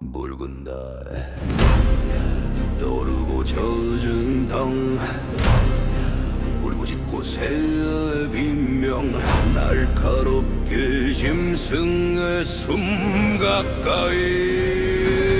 붉은 달 떠오르고 젖은 땅 울부짖고 새의 비명. 날카롭게 짐승의 숨 가까이